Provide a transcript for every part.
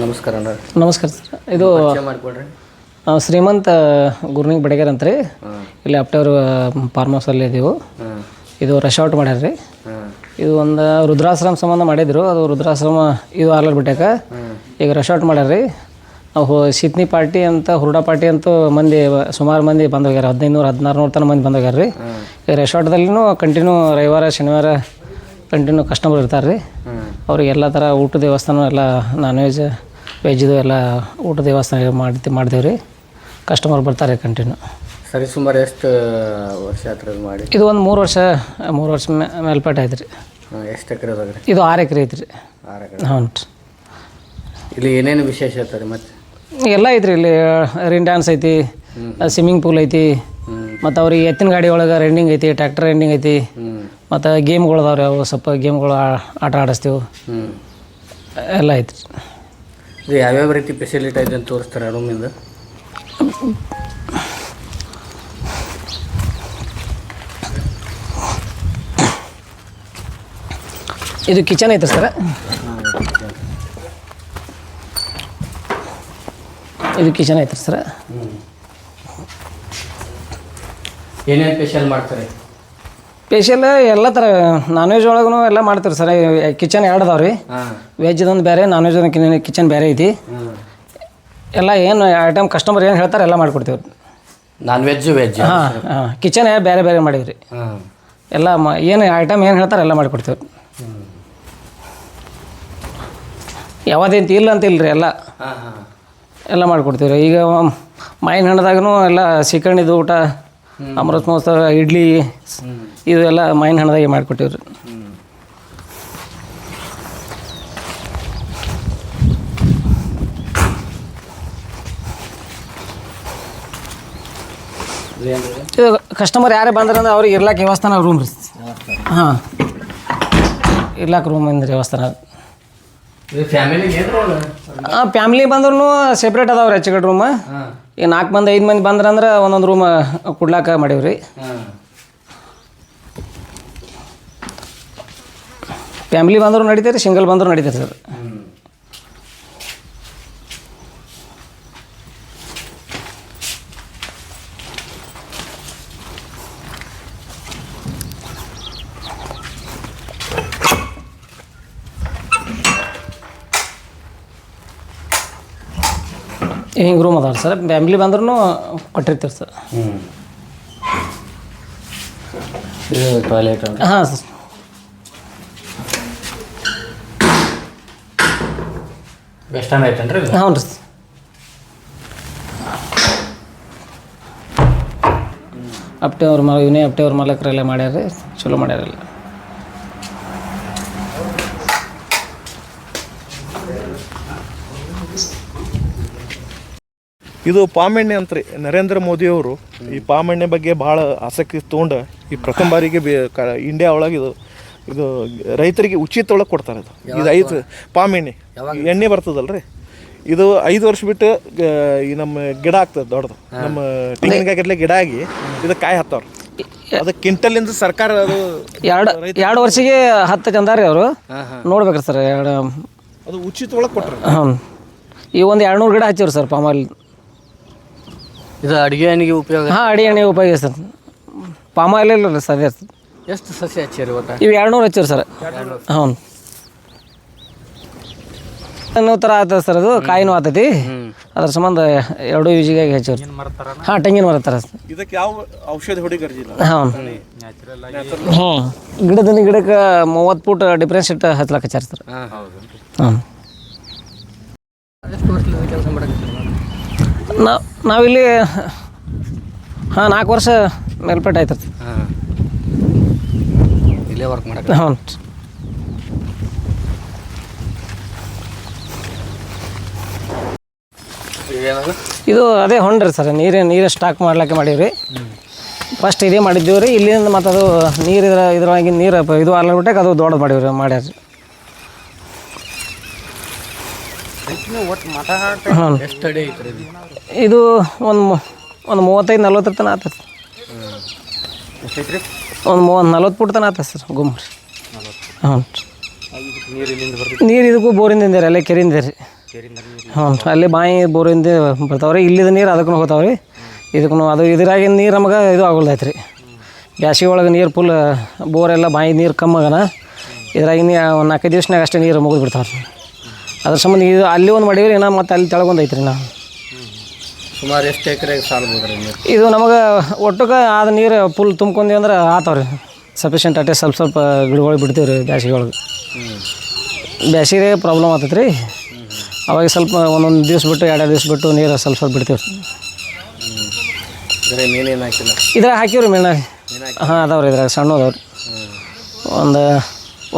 ನಮಸ್ಕಾರ ನಮಸ್ಕಾರ ಸರ್. ಇದು ಮಾಡಿಕೊಡ್ರಿ. ಶ್ರೀಮಂತ ಗುರ್ನಿಂಗ್ ಬಡಗೇರ್ ಅಂತ ರೀ. ಇಲ್ಲಿ ಅಪ್ಟೇವ್ರ ಫಾರ್ಮ್ ಹೌಸಲ್ಲಿ ಅಲ್ಲಿ ಹಾಂ. ಇದು ಔಟ್ ಮಾಡ್ಯಾರ ರೀ. ಇದು ಒಂದು ರುದ್ರಾಶ್ರಮ ಸಂಬಂಧ ಮಾಡಿದ್ರು. ಅದು ರುದ್ರಾಶ್ರಮ ಇದು ಆರ್ಲರ್ ಬಿಟ್ಟಾಕ ಈಗ ರೆಸಾರ್ಟ್ ಮಾಡ್ಯಾರ ರೀ. ನಾವು ಹೋ- ಸಿದ್ನಿ ಪಾರ್ಟಿ ಅಂತ ಹುರುಡಾ ಪಾರ್ಟಿ ಅಂತೂ ಮಂದಿ ಸುಮಾರು ಮಂದಿ ಬಂದು ಹೋಗ್ಯಾರ ಹದಿನೈದು ಹದಿನಾರು ನೂರು ತನಕ ಮಂದಿ ಬಂದು ಹೋಗ್ಯಾರ ರೀ ಈ ರೆಸಾರ್ಟ್ದಲ್ಲಿನೂ ಕಂಟಿನ್ಯೂ ರವಿವಾರ ಶನಿವಾರ ಕಂಟಿನ್ಯೂ ಕಸ್ಟಮರ್ ಇರ್ತಾರೆ ರೀ. ಅವ್ರಿಗೆ ಎಲ್ಲ ಥರ ಊಟದ ವ್ಯವಸ್ಥೆನೂ ಎಲ್ಲ ನಾನ್ ವೆಜ್ ವೆಜ್ದು ಎಲ್ಲ ಊಟ ದೇವಸ್ಥಾನ ಮಾಡ್ತಿ ಮಾಡ್ತೇವೆ ರೀ. ಕಸ್ಟಮರ್ ಬರ್ತಾರೆ ಕಂಟಿನ್ಯೂ ಸರಿ ಸುಮಾರು ಎಷ್ಟು ವರ್ಷ ಹತ್ರ ಮಾಡಿ? ಇದು ಒಂದು ಮೂರು ವರ್ಷ ಮೂರು ವರ್ಷ ಮೇ ಮೇಲ್ಪಟ್ಟು ಆಯ್ತು ರೀ. ಎಷ್ಟು ಎಕರೆ ಅದಾಗ ರೀ? ಇದು ಆರು ಎಕರೆ ಐತ್ರಿ ರೀ. ಆರು ಎಕರೆ. ಹ್ಞೂ ರೀ. ಇಲ್ಲಿ ಏನೇನು ವಿಶೇಷ ಐತೆ ಮತ್ತೆ? ಎಲ್ಲ ಐತ್ರಿ ಇಲ್ಲಿ ರಿನ್ ಡ್ಯಾನ್ಸ್ ಐತಿ ಸ್ವಿಮ್ಮಿಂಗ್ ಪೂಲ್ ಐತಿ ಮತ್ತು ಅವ್ರಿಗೆ ಎತ್ತಿನ ಗಾಡಿ ಒಳಗೆ ರನ್ನಿಂಗ್ ಐತಿ ಟ್ರ್ಯಾಕ್ಟರ್ ರನ್ನಿಂಗ್ ಐತಿ ಮತ್ತು ಗೇಮ್ಗಳು ಅದಾವ್ರಿ ಅವು ಸ್ವಲ್ಪ ಗೇಮ್ಗಳು ಆಟ ಆಡಿಸ್ತೀವಿ. ಎಲ್ಲ ಐತ್ರಿ ಇದು ಯಾವ್ಯಾವ ರೀತಿ ಫೆಸಿಲಿಟಿ ಐತೆ ಅಂತ ತೋರಿಸ್ತಾರೆ ರೂಮಿಂದ ಇದು? ಕಿಚನ್ ಐತೆ ಸರ್ ಇದು ಕಿಚನ್ ಐತೆ ಸರ್ ಏನೇನು ಸ್ಪೆಷಲ್ ಮಾಡ್ತಾರೆ? ಸ್ಪೆಷಲ್ ಎಲ್ಲ ಥರ ನಾನ್ ವೆಜ್ ಒಳಗೂ ಎಲ್ಲ ಮಾಡ್ತೀವಿ ಸರ್. ಕಿಚನ್ ಎರಡು ಅದಾವೆ ರೀ ವೆಜ್ದೊಂದು ಬೇರೆ ನಾನ್ ವೆಜ್ ಕಿಚನ್ ಬೇರೆ ಐತಿ. ಎಲ್ಲ ಏನು ಐಟಮ್ ಕಸ್ಟಮರ್ ಏನು ಹೇಳ್ತಾರೆ ಎಲ್ಲ ಮಾಡಿಕೊಡ್ತೀವಿ ನಾನ್ ವೆಜ್ ವೆಜ್ ಹಾಂ. ಹಾಂ ಕಿಚನ್ ಬೇರೆ ಬೇರೆ ಮಾಡಿವಿ ರೀ ಎಲ್ಲ ಮ ಏನು ಐಟಮ್ ಏನು ಹೇಳ್ತಾರೆ ಎಲ್ಲ ಮಾಡಿಕೊಡ್ತೀವಿ ಯಾವುದೇಂತ ಇಲ್ಲ ಅಂತ ಇಲ್ಲ ರೀ ಎಲ್ಲ ಎಲ್ಲ ಮಾಡಿಕೊಡ್ತೀವಿ ರೀ ಈಗ ಮೈನ್ ಹಣ್ಣದಾಗೂ ಎಲ್ಲ ಸೀಕರ್ಣಿದು ಊಟ ಅಮೃತ ಮಹೋತ್ಸವ ಇಡ್ಲಿ ಇದು ಮೈನ್ ಹಣದಾಗೆ ಹಣ್ಣದಾಗೆ ಮಾಡಿಕೊಟ್ಟಿವಿ ಇದು ಕಸ್ಟಮರ್ ಯಾರೇ ಬಂದ್ರಂದ್ರೆ ಅವ್ರಿಗೆ ಇರ್ಲಾಕ ವ್ಯವಸ್ಥಾನ ರೂಮ್ ರೀ. ಹಾಂ. ಇರ್ಲಾಕ ರೂಮ್ ಅಂದ್ರೆ ವ್ಯವಸ್ಥಾನ. ಹಾಂ ಫ್ಯಾಮಿಲಿ ಬಂದ್ರೂ ಸೆಪ್ರೇಟ್ ಅದಾವ್ರಿ ಹೆಚ್ಚು ರೂಮ್ ಹಾಂ. ಈಗ ನಾಲ್ಕು ಮಂದಿ ಐದು ಮಂದಿ ಬಂದ್ರಂದ್ರೆ ಒಂದೊಂದು ರೂಮ್ ಕೊಡ್ಲಾಕ ಮಾಡೀವಿ ರೀ ಹಾಂ ಫ್ಯಾಮ್ಲಿ ಬಂದರೂ ನಡೀತೈತೆ ಸಿಂಗಲ್ ಬಂದರೂ ನಡೀತೈತೆ ಸರ್ ಹಿಂಗೆ ರೂಮ್ ಅದಾವ್ರಿ ಸರ್. ಫ್ಯಾಮಿಲಿ ಬಂದ್ರೂ ಕೊಟ್ಟಿರ್ತೀವಿ ಸರ್. ಟಾಯ್ಲೆಟ್ ಹಾಂ ಸರ್. ವೆಸ್ಟರ್ನ್ ಐತೇನ್ರಿ ಇದು ಹ್ಞೂ ರೀ ಅಪ್ಟೆ ಅವ್ರ ಮ ಇವನೇ ಅಪ್ಟೆ ಅವ್ರ ಮಾಲಕರೆಲ್ಲ ಮಾಡ್ಯಾರ ರೀ ಚಲೋ ಮಾಡ್ಯಾರಲ್ಲ. ಇದು ಪಾಮೆಣ್ಣೆ ಅಂತ್ರಿ ನರೇಂದ್ರ ಮೋದಿ ಅವರು ಈ ಪಾಮೆಣ್ಣೆ ಬಗ್ಗೆ ಭಾಳ ಆಸಕ್ತಿ ತೊಗೊಂಡು ಈ ಪ್ರಥಮ ಬಾರಿಗೆ ಬೇ ಕ ಇಂಡಿಯಾ ಒಳಗೆ ಇದು ಇದು ರೈತರಿಗೆ ಉಚಿತ ಒಳಗೆ ಕೊಡ್ತಾರೆ ಇದು ಇದು ಐದು ಪಾಮ್ ಎಣ್ಣೆ ಎಣ್ಣೆ ಬರ್ತದಲ್ರಿ? ಇದು ಐದು ವರ್ಷ ಬಿಟ್ಟು ಈ ನಮ್ಮ ಗಿಡ ಆಗ್ತದೆ ದೊಡ್ಡದು. ನಮ್ಮ ತೆಂಗಿನಕಾಯಿ ಗಿಡ ಆಗಿ ಇದು ಕಾಯಿ ಹತ್ತವ್ರು. ಅದು ಕ್ವಿಂಟಲಿಂದ ಸರ್ಕಾರ ಅದು ಎರಡು ಎರಡು ವರ್ಷಿಗೆ ಹತ್ತು ಜನ ರೀ ಅವರು ನೋಡ್ಬೇಕ್ರಿ ಸರ್ ಎರಡು ಅದು ಉಚಿತ ಒಳಗೆ ಕೊಟ್ಟರು ಹಾಂ. ಈ ಒಂದು ಎರಡು ನೂರು ಗಿಡ ಹಚ್ಚಿವ್ರಿ ಸರ್ ಪಾಮಾಯಿಲ್ ಇದು ಅಡುಗೆ ಎಣ್ಣೆಗೆ ಉಪಯೋಗ? ಹಾಂ ಅಡುಗೆ ಎಣ್ಣೆಗೆ ಉಪಯೋಗ ಉಪಯೋಗಿಸ್ತದೆ ಪಾಮಾಯಿಲ್ ಇಲ್ಲ ರೀ ಸರ್ ಎಷ್ಟು ಸಸಿ ಹಚ್ಚಿರಿ ಒಟ್ಟು? ಇವು ಎರಡು ನೂರು ಹಚ್ಚಿರಿ ಸರ್ ಹ್ಞೂ. ಅನ್ನೋ ಥರ ಆಗ್ತದೆ ಸರ್ ಅದು ಕಾಯಿನೂ ಆತೈತಿ ಅದ್ರ ಸಂಬಂಧ ಎರಡು ಯೂಜಿಗಾಗಿ ಹಚ್ಚಿರಿ ಹಾಂ ತೆಂಗಿನ ಮರ ಥರ ಇದಕ್ಕೆ ಯಾವ ಔಷಧಿ ಹೊಡಿ ಹಾಂ ಹ್ಞೂ. ಗಿಡದಿಂದ ಗಿಡಕ್ಕೆ ಮೂವತ್ತು ಫೂಟ್ ಡಿಫ್ರೆನ್ಸ್ ಇಟ್ಟು ಹಚ್ಲಕ್ಕೆ ಹಚ್ಚಾರ ಸರ್. ಹಾಂ ನಾವು? ನಾವಿಲ್ಲಿ ಹಾಂ ನಾಲ್ಕು ವರ್ಷ ಮೇಲ್ಪಟ್ಟು ಆಯ್ತು ಇಲ್ಲೇ ವರ್ಕ್ ಮಾಡಕ್ಕೆ ಹ್ಞೂ ಇದು ಅದೇ ಹೊಂಡ್ರಿ ಸರ್ ನೀರೇ ನೀರು ಸ್ಟಾಕ್ ಮಾಡ್ಲಿಕ್ಕೆ ಮಾಡೀವಿ ರೀ ಫಸ್ಟ್ ಇದೇ ಮಾಡಿದ್ದೀವಿ ರೀ ಇಲ್ಲಿಂದ ಮತ್ತು ಅದು ನೀರು ಇದ್ರ ಇದ್ರೊಳಗಿನ ನೀರು ಇದು ಅಲ್ಲ ಅದು ದೊಡ್ಡದು ಮಾಡೀವಿ ರೀ. ಮಾಡ್ಯಾರ ರೀ ಹ್ಞೂ ಇದು? ಇದು ಒಂದು ಒಂದು ಮೂವತ್ತೈದು ನಲ್ವತ್ತರ ತನಕ ಆಗ್ತದೆ ಒಂದು ಮೂವತ್ತು ನಲ್ವತ್ತು ಫುಟ್ ತನ ಆತದೆ ಸರ್ ಗುಮ್ ರೀ ಹ್ಞೂ. ನೀರು ನೀರು ಇದಕ್ಕೂ ಬೋರಿಂದ ರೀ, ಅಲ್ಲೇ ಕೆರಿಂದ ರೀ. ಹ್ಞೂ. ಅಲ್ಲಿ ಬಾಯಿ ಬೋರಿಂದ ರೀ ಇಲ್ಲಿದ ನೀರು ಅದಕ್ಕೂ ಹೋಗ್ತಾವೆ ರೀ ಇದಕ್ಕೂ ಅದು ಇದ್ರಾಗಿನ ನೀರು ನಮಗೆ ಇದು ಆಗೋಲ್ದೈತೆ ರೀ. ಬ್ಯಾಸಿಗೆ ಒಳಗೆ ನೀರು ಫುಲ್ ಬೋರೆಲ್ಲ ಬಾಯಿ ನೀರು ಕಮ್ಮಗನ ಇದ್ರಾಗಿನ ಒಂದು ನಾಲ್ಕೈದು ದಿವ್ಸನಾಗ ಅಷ್ಟೇ ನೀರು ಮುಗಿದು ಬಿಡ್ತಾವ್ರಿ. ಅದ್ರ ಸಂಬಂಧ ಇದು ಅಲ್ಲಿ ಒಂದು ಮಾಡೀವಿ ನಾ ಮತ್ತೆ ಅಲ್ಲಿ ತೆಳಗೊಂದೈತೆ ಐತ್ರಿ ನಾವು ಸುಮಾರು ಎಷ್ಟು ಎಕರೆಗೆ ಸಾಲ್ಬೋದ್ರಿ ಇದು ನಮಗೆ ಒಟ್ಟಕ್ಕೆ ಆದ ನೀರು ಫುಲ್ ತುಂಬ್ಕೊಂಡಿ ಅಂದ್ರೆ ಆತಾವ್ರಿ. ಸಫಿಷಿಯಂಟ್ ಅಟ್ಟೆ ಸ್ವಲ್ಪ ಸ್ವಲ್ಪ ಗಿಡಗಳು ಬಿಡ್ತೀವಿ ರೀ ಬ್ಯಾಸಿಗೆ ಒಳಗೆ ಬ್ಯಾಸಿಗೆ ಪ್ರಾಬ್ಲಮ್ ಆಗ್ತೈತೆ ರೀ ಅವಾಗ ಸ್ವಲ್ಪ ಒಂದೊಂದು ದಿವ್ಸ ಬಿಟ್ಟು ಎರಡು ದಿವ್ಸ ಬಿಟ್ಟು ನೀರು ಸ್ವಲ್ಪ ಸ್ವಲ್ಪ ಬಿಡ್ತೀವಿ ರೀ ಬರೀ ಮೀನೇನು ಹಾಕಿಲ್ಲ? ಇದ್ರಾಗ ಹಾಕಿವ್ರಿ ಮೀನ. ಹಾಂ ಅದಾವ್ರಿ ಇದ್ರಾಗ ಸಣ್ಣ ಅದಾವ್ರಿ ಒಂದು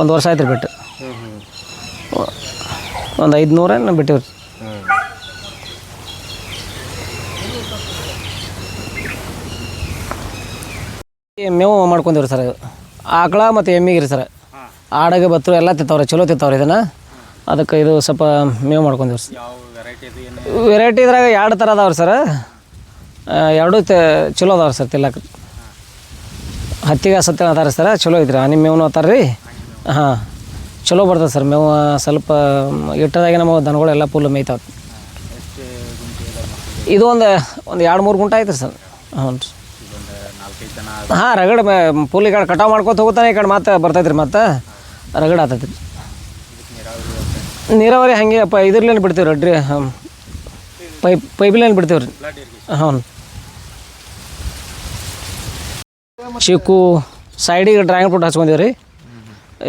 ಒಂದು ವರ್ಷ ಆಯ್ತು ರೀ ಬಿಟ್ಟು ಒಂದು ಐದುನೂರೇನು ಬಿಟ್ಟಿವ್ರಿ. ಮೇವು ಮಾಡ್ಕೊಂಡಿವ್ರಿ ಸರ್. ಆಕಳ ಮತ್ತು ಎಮ್ಮಿಗೆ ರೀ ಸರ್. ಆಡಗೆ ಬತ್ತರು ಎಲ್ಲ ತಿಂತಾವ್ರಿ ಚಲೋ ತಿಂತಾವ್ರಿ ಇದನ್ನು. ಅದಕ್ಕೆ ಇದು ಸ್ವಲ್ಪ ಮೇವು ಮಾಡ್ಕೊಂಡಿವ್ರಿ ಸರ್. ವೆರೈಟಿ ಇದ್ರಾಗ ಎರಡು ಥರ ಅದಾವ್ರಿ ಸರ್. ಎರಡು ತ ಚಲೋ ಅದಾವ್ರಿ ಸರ್ ತಿಲ್ಲಕ್ಕೆ ಹತ್ತಿಗೆ ಸತ್ತಿನ ಅದಾರ ಸರ್ ಚಲೋ ಐತ್ರಿ. ಹನಿ ಮೇವು ಅತ್ತಾರ ರೀ. ಹಾಂ ಚಲೋ ಬರ್ತದೆ ಸರ್ ಮೇವು. ಸ್ವಲ್ಪ ಇಟ್ಟದಾಗೆ ನಮ್ಮ ದನಗಳೆಲ್ಲ ಫುಲ್ ಮೇಯ್ತಾವ. ಇದು ಒಂದು ಒಂದು ಎರಡು ಮೂರು ಗುಂಟ ಐತ್ರಿ ಸರ್. ಹ್ಞೂ ರೀ. ಹಾಂ ರಗಡ್ ಪುಲ್ ಈ ಕಡೆ ಕಟಾವು ಮಾಡ್ಕೊತ ಹೋಗ್ತಾನೆ ಈ ಕಡೆ ಮತ್ತೆ ಬರ್ತೈತ್ರಿ ರೀ ಮತ್ತೆ. ರಗಡ ಆತೈತಿ ನೀರಾವರಿ ಹಾಗೆ ಪ ಇದ್ರಲ್ಲೇನು ಬಿಡ್ತೀವಿ ರೀ ಡ್ರಿ ಹಾಂ ಪೈಪ್ ಪೈಪ್ಲೇನು ಬಿಡ್ತೀವಿ ರೀ ಹಾಂ ಚಿಕ್ಕು ಸೈಡಿಗೆ ಡ್ರ್ಯಾಗನ್ ಫ್ರೂಟ್ ಹಚ್ಕೊಂಡೀವಿ ರೀ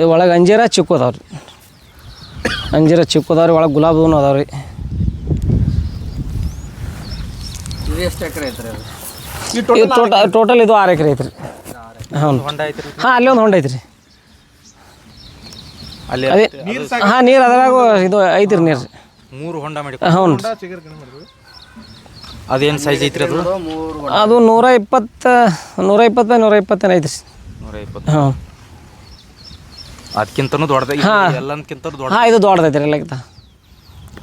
ಒಳಗೆ ಅಂಜೀರ ಚಿಕ್ಕು ಅದಾವೆ ರೀ ಅಂಜೀರ ಚಿಕ್ಕು ಅದಾವೆ ರೀ ಒಳಗೆ ಗುಲಾಬ್ ಹೂನು ಅದಾವೆ ರೀ ಎಷ್ಟು ಎಕರೆ ಐತ್ರಿ ಇದು ಟೋಟಲ್ ಟೋಟಲ್ ಇದು ಆರು ಎಕರೆ ಐತ್ರಿ. ಹಾಂ ಹೊಂಡ ಐತ್ರಿ. ಹಾಂ ಅಲ್ಲಿ ಒಂದು ಹೊಂಡ ಐತ್ರಿ. ಅಲ್ಲಿ ಅದೇ ಹಾಂ ನೀರು ಅದ್ರಾಗ ಇದು ಐತ್ರಿ ನೀರು. ಮೂರು ಹೊಂಡ ಮಾಡಿ ಹ್ಞೂ ಅದೇನು ಸೈಜ್ ಐತ್ರಿ ಅದು? ಅದು ನೂರ ಇಪ್ಪತ್ತು ನೂರ ಇಪ್ಪತ್ತು ಬೈ ನೂರ ಇಪ್ಪತ್ತೇನು ಐತ್ರಿ. ನೂರ ಇಪ್ಪತ್ತು. ಹಾಂ. ಅದಕ್ಕಿಂತನೂ ದೊಡ್ಡದ ಎಲ್ಲದಕ್ಕಿಂತ ದೊಡ್ಡ ಹಾಂ ಇದು ದೊಡ್ಡದೈತ್ರಿ ಎಲ್ಲಕ್ಕಿಂತ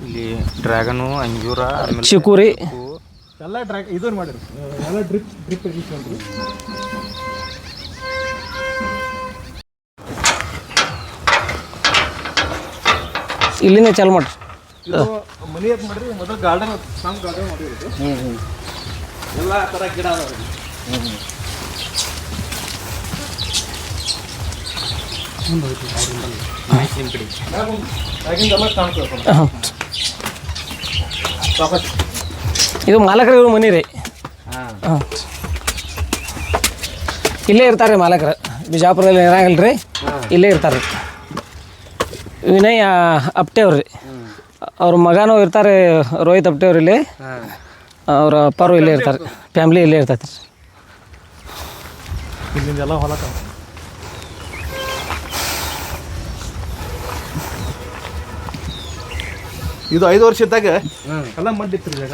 ಇಲ್ಲಿ ಡ್ರ್ಯಾಗನು ಅಂಜೂರ ಆಮೇಲೆ ಚಿಕ್ಕು ರೀ ಎಲ್ಲ ಡ್ರ್ಯಾಕ್ ಇದನ್ನು ಮಾಡಿರಿ ಎಲ್ಲ ಡ್ರಿಪ್ ಡ್ರಿಪ್ ಇಟ್ಕೊಂಡ್ರಿ. ರೀ ಇಲ್ಲಿಂದ ಚಾಲು ಮಾಡ್ರಿ. ಇದು ಮನಿ ಅಂತ ಮಾಡ್ರಿ ಮೊದಲು ಗಾರ್ಡನ್ ಸಣ್ಣ ಗಾರ್ಡನ್ ಮಾಡಿರೋದು. ಎಲ್ಲ ಥರ ಗಿಡ ಅದಾವ ರೀ ಆಗಿಂದೆಲ್ಲ ಕಾಣ್ತದೆ ಹಾಂ ಇದು ಮಾಲಕರ ಇವ್ರ ಮನೆ ರೀ. ಹಾಂ. ಇಲ್ಲೇ ಇರ್ತಾರೆ ರೀ ಮಾಲಕರು. ಬಿಜಾಪುರದಲ್ಲಿ ಇರಂಗಿಲ್ಲ ರೀ ಇಲ್ಲೇ ಇರ್ತಾರೆ. ರೀ ವಿನಯ್ ಅಪ್ಟೆ ಅವ್ರಿ ರೀ ಅವ್ರ ಮಗನೂ ಇರ್ತಾರೆ ರೋಹಿತ್ ಅಪ್ಟೆ ಅವ್ರು ಇಲ್ಲಿ ಅವ್ರ ಅಪ್ಪರು ಇಲ್ಲೇ ಇರ್ತಾರೆ. ಫ್ಯಾಮ್ಲಿ ಇಲ್ಲೇ ಇರ್ತೈತೆ ರೀ. ಇಲ್ಲಿಂದೆಲ್ಲ ಹೊಲ ಇದು ಐದು ವರ್ಷ ಇದ್ದಾಗ ಎಲ್ಲ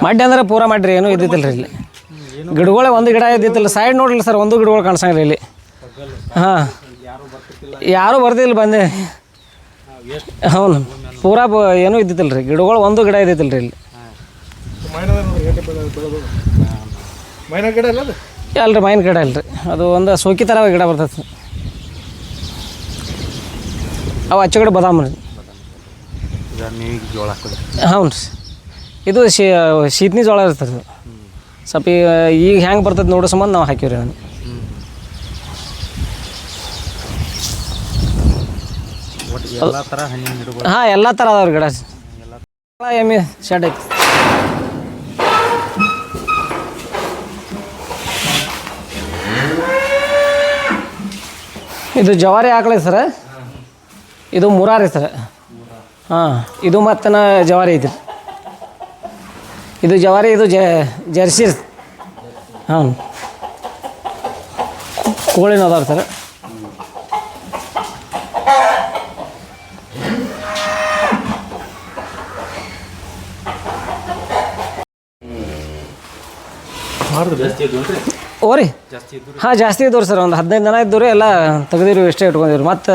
ಮಡ್ಡಿ ಅಂದ್ರೆ ಪೂರ ಮಾಡ್ರಿ ಏನು ಇದ್ದಿತ್ತಿಲ್ಲ ರೀ ಇಲ್ಲಿ. ಗಿಡಗಳೇ ಒಂದು ಗಿಡ ಇದ್ದಿತ್ತಿಲ್ಲ ಸೈಡ್ ನೋಡ್ರಿ ಸರ್ ಒಂದು ಗಿಡಗಳು ಕಾಣಿಸಂಗಿಲ್ಲ ಇಲ್ಲಿ. ಹಾಂ. ಯಾರೂ ಬರ್ತಿಲ್ಲ ಬಂದೆ. ಹೌದು ಪೂರ ಬ ಏನೂ ಇದ್ದಿತ್ತಿಲ್ಲ ರೀ ಗಿಡಗಳು ಒಂದು ಗಿಡ ಇದ್ದಿತ್ತಿಲ್ಲ ರೀ ಇಲ್ಲಿ. ಅಲ್ರಿ ಮೈನ್ ಗಿಡ ಅಲ್ರಿ ಅದು? ಒಂದು ಸೋಕಿ ಥರ ಗಿಡ ಬರ್ತೈತೆ ಅವು ಕಡೆ ಬದಾಮ್ ರೀ. ಜೋಳ ಹ್ಞೂ ರೀ. ಇದು ಶೀ ಶೀತ್ನಿ ಜೋಳ ಇರ್ತದೆ. ಇದು. ಸ್ವಲ್ಪ ಈಗ ಈಗ ಹೆಂಗೆ ಬರ್ತದೆ ನೋಡೋ ಸಂಬಂಧ ನಾವು ಹಾಕಿವ್ರಿ ನಾನು ಹಾಂ ಎಲ್ಲ ಥರ ಅದಾವ್ರಿ ಗಿಡ. ಎಮ್ಮೆ ಶೆಡ್ ಐತಿ. ಇದು ಜವಾರಿ ಆಕಳ ಸರ. ಇದು ಮುರಾರಿ ಸರ. ಹಾಂ ಇದು ಮತ್ತನ ಜವಾರಿ ಐತಿ. ಇದು ಜವಾರಿ ಇದು ಜರ್ಸಿ ಹಾಂ ಕೋಳಿನ ಅದಾವ ಸರ್. ಓ ರೀ ಹಾಂ ಜಾಸ್ತಿ ಇದ್ದವ್ರಿ ಸರ್. ಒಂದು ಹದಿನೈದು ಜನ ಇದ್ದವ್ರಿ ಎಲ್ಲ ತೆಗ್ದಿರಿ ಎಷ್ಟೇ ಇಟ್ಕೊಂಡಿವ್ರಿ ಮತ್ತು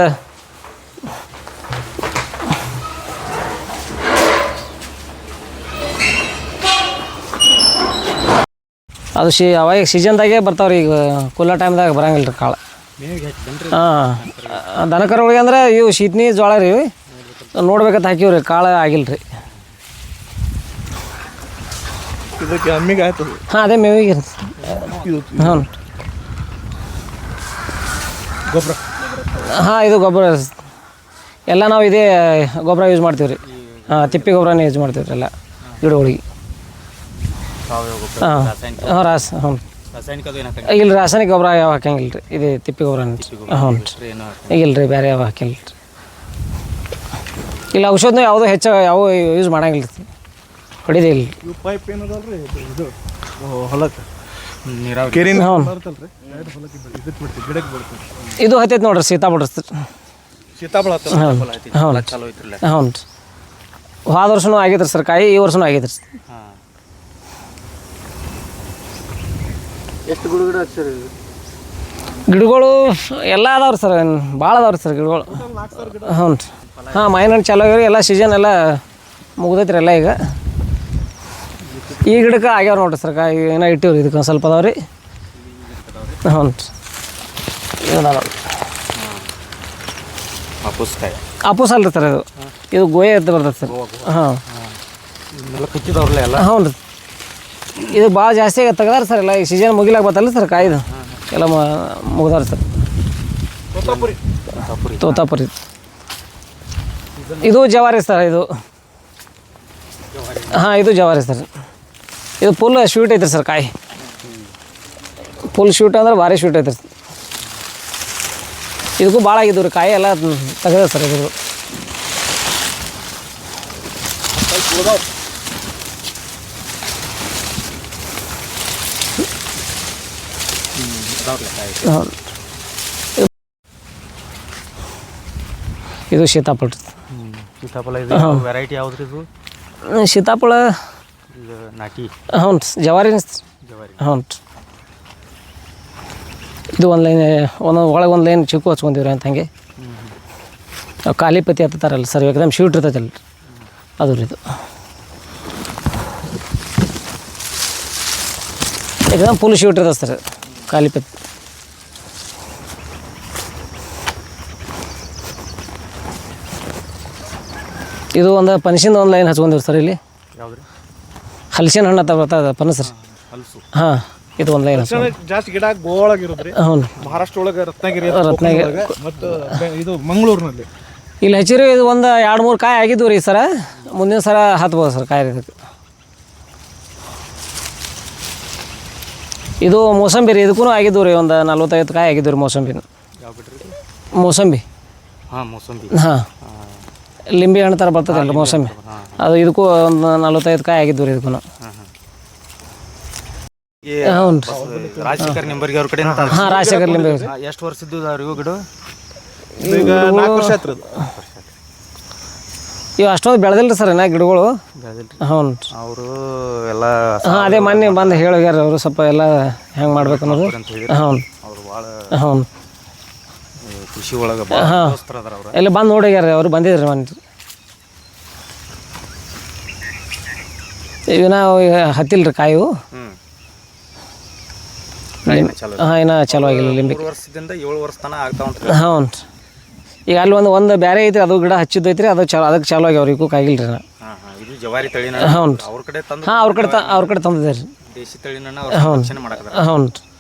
ಅದು ಶಿ ಅವಾಗ ಸೀಸನ್ದಾಗೆ ಬರ್ತಾವ್ರಿ ಈಗ ಕುಲ್ಲ ಟೈಮ್ದಾಗ ಬರಂಗಿಲ್ಲ ರೀ ಕಾಳು. ಹಾಂ ದನಕರುಗಳಿಗೆ ಅಂದ್ರೆ ಇವು ಶೀತ್ನಿ ಜೋಳ ರೀ. ನೋಡ್ಬೇಕಂತ ಹಾಕಿವ್ರಿ ಕಾಳು ಆಗಿಲ್ಲ ರೀ ಇದಕ್ಕೆ ಅಮ್ಮಿಗೆ ಆಯ್ತು. ಹಾಂ ಅದೇ ಮೇವಿಗೆ. ಹ್ಞೂ. ಗೊಬ್ಬರ. ಹಾಂ ಇದು ಗೊಬ್ಬರ. ಎಲ್ಲ ನಾವು ಇದೇ ಗೊಬ್ಬರ ಯೂಸ್ ಮಾಡ್ತೀವಿ ರೀ ಹಾಂ ತಿಪ್ಪಿ ಗೊಬ್ಬರನೇ ಯೂಸ್ ಮಾಡ್ತೀವಿ ರೀ ಎಲ್ಲ ಗಿಡಗಳಿಗೆ. ಹಾಂ. ರಾಸ ರಾಸ್ ಹ್ಞೂ ರಾಸಾಯನಿಕ ಇಲ್ಲ ರಾಸಾಯನಿಕ ಗೊಬ್ಬರ ಯಾವ ಹಾಕಂಗಿಲ್ಲ ರೀ ಇದು ತಿಪ್ಪಿ ಗೊಬ್ಬರ ಹ್ಞೂ ಇಲ್ಲ ರೀ ಬೇರೆ ಯಾವ ಹಾಕಿಲ್ಲ ರೀ ಇಲ್ಲ ಔಷಧನೂ ಯಾವುದೂ ಹೆಚ್ಚು ಯಾವ ಯೂಸ್ ಮಾಡಂಗಿಲ್ಲ ರೀ. ಹೊಡಿದಿಲ್ಲ ಪೈಪ್ ಏನದಲ್ರಿ? ಇದು- ಹೊಲಕ್ಕೆ. ನೀರಾವರಿ. ಕೆರಿನ ಇದು ಹತ್ತೈತೆ ನೋಡ್ರಿ ಸೀತಾಬಳ ಸೀತಾಬಳ ಹ್ಞೂ ರೀ ಹೋದ ವರ್ಷನೂ ಆಗಿದ್ರಿ ರೀ ಸರ್ ಕಾಯಿ ಈ ವರ್ಷನೂ ಆಗಿದ್ರಿ ರೀ ಹಾಂ. ಎಷ್ಟು ಗುಡು ಸರ್ ಗಿಡಗಳು ಎಲ್ಲ ಅದಾವ್ರಿ ಸರ್ ಭಾಳ ಅದಾವ್ರಿ ಸರ್ ಗಿಡಗಳು. ಹ್ಞೂ ರೀ. ಹಾಂ ಮಾವಿನ ಚಾಲೋ ಆಗ್ಯಾವ್ರಿ ಎಲ್ಲ ಸೀಸನ್ ಎಲ್ಲ ಮುಗ್ದೈತ್ರಿ ಎಲ್ಲ ಈಗ. ಈ ಗಿಡಕ್ಕೆ ಆಗ್ಯಾವ ನೋಡ್ರಿ ಸರ್ ಕಾಯಿ ಏನೋ ಇಟ್ಟಿವ್ರಿ ಇದಕ್ಕೆ ಒಂದು ಸ್ವಲ್ಪ ಅದಾವ್ರಿ. ಹ್ಞೂ ರೀ. ಅಪುಸ್ಕಾಯಿ ಅಲ್ರಿ ಸರ್ ಇದು ಇದು ಗೋಯ ಅಂತ ಬರ್ತದೆ ಸರ್. ಹಾಂ ಎಲ್ಲ ಕಚ್ಚಿದವ್ರಲ್ಲ ಎಲ್ಲ. ಹ್ಞೂ ರೀ. ಇದು ಭಾಳ ಜಾಸ್ತಿ ಆಗಿ ತೆಗ್ದಾರ ಸರ್ ಎಲ್ಲ. ಈ ಸೀಸನ್ ಮುಗಿಲಾಕ ಬತ್ತಲ್ಲ ಸರ್ ಕಾಯ್ದು. ಎಲ್ಲ ಮುಗ್ದಾರ ಸರ್. ತೋತಾಪುರಿ. ಇದು ಜವಾರಿ ಸರ್ ಇದು. ಹಾಂ ಇದು ಜವಾರಿ ಸರ್. ಇದು ಫುಲ್ ಶೂಟ್ ಐತ್ರಿ ಸರ್ ಕಾಯಿ. ಫುಲ್ ಶೂಟ್ ಅಂದ್ರೆ ಭಾರಿ ಶೂಟ್ ಐತ್ರಿ ಇದಕ್ಕೂ ಭಾಳ ಆಗಿದ್ದು ರೀ ಕಾಯಿ ಎಲ್ಲ ತೆಗೆದ ಸರ್ ಇದು ಹೌದು. ಇದು ಸೀತಾಫಲ. ಸೀತಾಫಲ ಇದು ವೆರೈಟಿ ಯಾವ್ದು ಇದು? ಸೀತಾಫಲ. ನಾಟಿ. ಹ್ಞೂ ಜವಾರಿ. ಜವಾರಿ. ಹ್ಞೂ ರೀ ಇದು ಒಂದು ಲೈನ್ ಒಂದೊಂದು ಒಳಗೆ ಒಂದು ಲೈನ್ ಚಿಕ್ಕು ಹಚ್ಕೊಂತೀವಿ ರೀ ಅಂತ ಹಂಗೆ. ಕಾಲಿಪತಿ ಹತ್ತಾರಲ್ಲ ಸರ್ ಏಕದಮ್ ಶೂಟ್ ಇರ್ತೈತಲ್ಲ ರೀ. ಅದು ರೀ ಇದು ಏಕದಮ್ ಫುಲ್ ಶೂಟ್ ಇರ್ತದೆ ಸರ್ ಕಾಲಿಪತಿ ಇದು ಒಂದು ಪನಸಿಂದ ಒಂದು ಲೈನ್ ಹಚ್ಕೊಂಡಿವ್ರಿ ಸರ್ ಇಲ್ಲಿ. ಯಾವ್ದು ಹಲಸಿನ ಹಣ್ಣು ಅಂತ ಬರ್ತದೆ ಪನಸ್ ರೀ ಹಲಸು. ಹಾಂ ಇದು ಒಂದು ಲೈನ್ ಜಾಸ್ತಿ ಗಿಡ ಗೋಳಾಗಿರೋದ್ರಿ. ಹ್ಞೂ ಮಹಾರಾಷ್ಟ್ರ ಒಳಗೆ ರತ್ನಗಿರಿ ರತ್ನಗಿರಿ. ಮತ್ತು ಇದು ಮಂಗಳೂರಿನಲ್ಲಿ. ಇಲ್ಲಿ ಹಚ್ಚಿರಿ ಇದು ಒಂದು ಎರಡು ಮೂರು ಕಾಯಿ ಆಗಿದ್ವು ರೀ ಸರ. ಮುಂದಿನ ಸರ ಹತ್ಬೋದು ಸರ್ ಕಾಯಿ ಇದಕ್ಕೆ. ಇದು ಮೋಸಂಬಿ ರೀ ಇದಕ್ಕೂ ಆಗಿದ್ವು ರೀ ಒಂದು ನಲ್ವತ್ತೈದು ಕಾಯಿ ಆಗಿದ್ವು ರೀ ಮೋಸಂಬಿನ ಮೋಸಂಬಿ. ಹಾಂ ಮೋಸಂಬಿ. ಹಾಂ ಲಿಂಬೆ ಹಣ್ಣು ಥರ ಬರ್ತದಲ್ಲ ಮೋಸಂಬಿ? ಅದು ಇದಕ್ಕೂ ಒಂದು ನಲ್ವತ್ತೈದು ಕಾಯಿ ಆಗಿದ್ದು ರೀ ಇದಕ್ಕೂ ಹ್ಞೂ ರೀ. ರಾಜಶೇಖರ್ ನಿಂಬರ್ಗಿ ಅವ್ರ ಕಡೆ ಹಾಂ ರಾಜಶೇಖರ್ ಲಿಂಬೆ ಎಷ್ಟು ವರ್ಷದ್ದು ಇವು ಗಿಡ? ಈಗ ನಾಲ್ಕು ವರ್ಷ ಆಯ್ತು ಅದು. ಇವು ಅಷ್ಟೊಂದು ಬೆಳೆದಿಲ್ಲ ಸರ್ ಇನ್ನ ಗಿಡಗಳು. ಹ್ಞೂ ರೀ. ಅವರು ಎಲ್ಲ ಹಾಂ ಅದೇ ಮೊನ್ನೆ ಬಂದು ಹೇಳೋಗ್ಯಾರ ಅವರು ಸ್ವಲ್ಪ ಎಲ್ಲ ಹೆಂಗೆ ಮಾಡ್ಬೇಕು ಅನ್ನೋದು. ಹ್ಞೂ ಹ್ಞೂ ಕೃಷಿ ಒಳಗೆ ಎಲ್ಲ ಬಂದು ನೋಡ್ಯಾರ ಅವರು ಬಂದಿದ್ರು ಮೊನ್ನೆ ಇವು ನಾವು ಹತ್ತಿಲ್ಲ ರೀ ಕಾಯು ಹಾಂ ಇನ್ನೂ ಚಲೋ ಆಗಿಲ್ಲ ಲಿಂಬೆ. ವರ್ಷದಿಂದ ಏಳು ವರ್ಷ ತನಕ ಆಗ್ತಾವಂತ ಹ್ಞೂ ರೀ ಈಗ ಅಲ್ಲಿ ಒಂದು ಒಂದು ಬೇರೆ ಐತ್ರಿ ಅದು ಗಿಡ ಹಚ್ಚಿದ್ದೈತ್ರಿ ಅದು ಚಲೋ ಅದಕ್ಕೆ ಚಲೋ ಆಗ್ಯಾವ ರೀ ಇವಕ್ಕೂ ಕಾಯಿಲ್ರಿ ಹಾಂ ಇದು ಜವಾರಿ ತಳಿನ ಹ್ಞೂ ಅವ್ರ ಕಡೆ ತಂದು ಹಾಂ ಅವ್ರ ಕಡೆ ತ ಅವ್ರ ಕಡೆ ತಂದಿದ್ದಾರೆ ರೀ ದೇಶಿ ತಳಿನ ಹ್ಞೂ ಹ್ಞೂ ರೀ